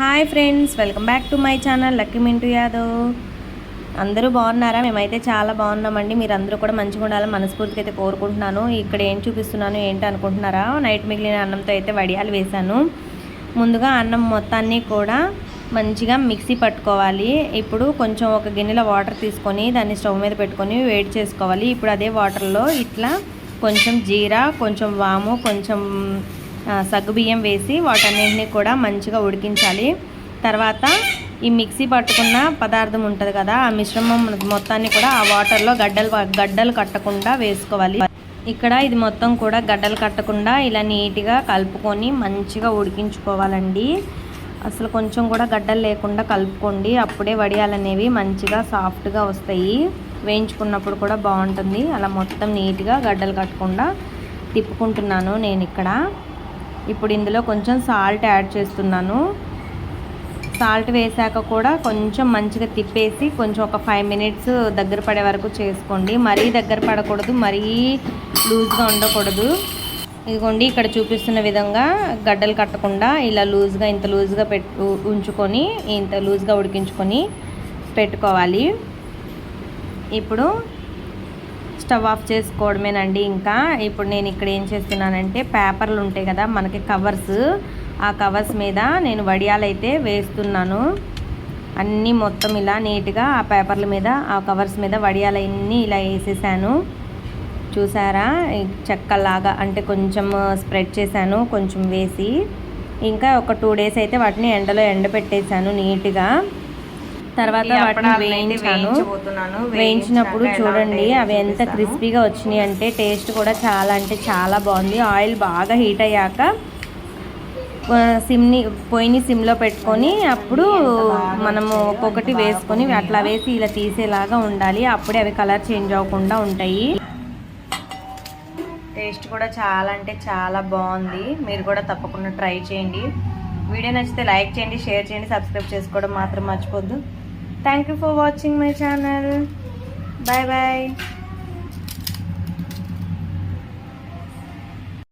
Hi friends welcome back to my channel Lucky Mintu Yadav. అందరూ బాగున్నారా? మేమైతే చాలా బాగున్నామండి. మీరు అందరూ కూడా మంచిగా ఉండాలని మనస్ఫూర్తిగా అయితే కోరుకుంటున్నాను. ఇక్కడ ఏం చూపిస్తున్నాను ఏంటి అనుకుంటున్నారా? నైట్ మిగిలిన అన్నంతో అయితే వడియాలు వేశాను. ముందుగా అన్నం మొత్తాన్ని కూడా మంచిగా మిక్సీ పట్టుకోవాలి. ఇప్పుడు కొంచెం ఒక గిన్నెలో వాటర్ తీసుకొని దాన్ని స్టవ్ మీద పెట్టుకొని వేడి చేసుకోవాలి. ఇప్పుడు అదే వాటర్లో ఇట్లా కొంచెం జీరా కొంచెం వాము కొంచెం సగ్గుబియ్యం వేసి వాటన్నింటినీ కూడా మంచిగా ఉడికించాలి. తర్వాత ఈ మిక్సీ పట్టుకున్న పదార్థం ఉంటుంది కదా ఆ మిశ్రమం మొత్తాన్ని కూడా ఆ వాటర్లో గడ్డలు గడ్డలు కట్టకుండా వేసుకోవాలి. ఇక్కడ ఇది మొత్తం కూడా గడ్డలు కట్టకుండా ఇలా నీట్గా కలుపుకొని మంచిగా ఉడికించుకోవాలండి. అసలు కొంచెం కూడా గడ్డలు లేకుండా కలుపుకోండి అప్పుడే వడియాలు అనేవి మంచిగా సాఫ్ట్గా వస్తాయి. వేయించుకున్నప్పుడు కూడా బాగుంటుంది. అలా మొత్తం నీట్గా గడ్డలు కట్టకుండా తిప్పుకుంటున్నాను నేను ఇక్కడ. ఇప్పుడు ఇందులో కొంచెం సాల్ట్ యాడ్ చేస్తున్నాను. సాల్ట్ వేసాక కూడా కొంచెం మంచిగా తిప్పేసి కొంచెం ఒక ఫైవ్ మినిట్స్ దగ్గర పడే వరకు చేసుకోండి. మరీ దగ్గర పడకూడదు మరీ లూజ్గా ఉండకూడదు. ఇదిగోండి ఇక్కడ చూపిస్తున్న విధంగా గడ్డలు కట్టకుండా ఇలా లూజ్గా ఇంత లూజ్గా పెట్టు ఉంచుకొని ఇంత లూజ్గా ఉడికించుకొని పెట్టుకోవాలి. ఇప్పుడు స్టవ్ ఆఫ్ చేసుకోవడమేనండి ఇంకా. ఇప్పుడు నేను ఇక్కడ ఏం చేస్తున్నానంటే పేపర్లు ఉంటాయి కదా మనకి కవర్స్. ఆ కవర్స్ మీద నేను వడియాలు అయితే వేస్తున్నాను. అన్నీ మొత్తం ఇలా నీట్గా ఆ పేపర్ల మీద ఆ కవర్స్ మీద వడియాలన్నీ ఇలా వేసేసాను. చూసారా? చెక్కలాగా అంటే కొంచెం స్ప్రెడ్ చేశాను కొంచెం వేసి. ఇంకా ఒక టూ డేస్ అయితే వాటిని ఎండలో ఎండబెట్టేశాను నీట్గా. తర్వాత వాటిని వేయించాను. వేయించినప్పుడు చూడండి అవి ఎంత క్రిస్పీగా వచ్చినాయి అంటే టేస్ట్ కూడా చాలా అంటే చాలా బాగుంది. ఆయిల్ బాగా హీట్ అయ్యాక సిమ్ని పొయ్యిని సిమ్లో పెట్టుకొని అప్పుడు మనము ఒక్కొక్కటి వేసుకొని అట్లా వేసి ఇలా తీసేలాగా ఉండాలి. అప్పుడే అవి కలర్ చేంజ్ అవ్వకుండా ఉంటాయి. టేస్ట్ కూడా చాలా అంటే చాలా బాగుంది. మీరు కూడా తప్పకుండా ట్రై చేయండి. వీడియో నచ్చితే లైక్ చేయండి షేర్ చేయండి సబ్స్క్రైబ్ చేసుకోవడం మాత్రం మర్చిపోద్దు. Thank you for watching my channel bye bye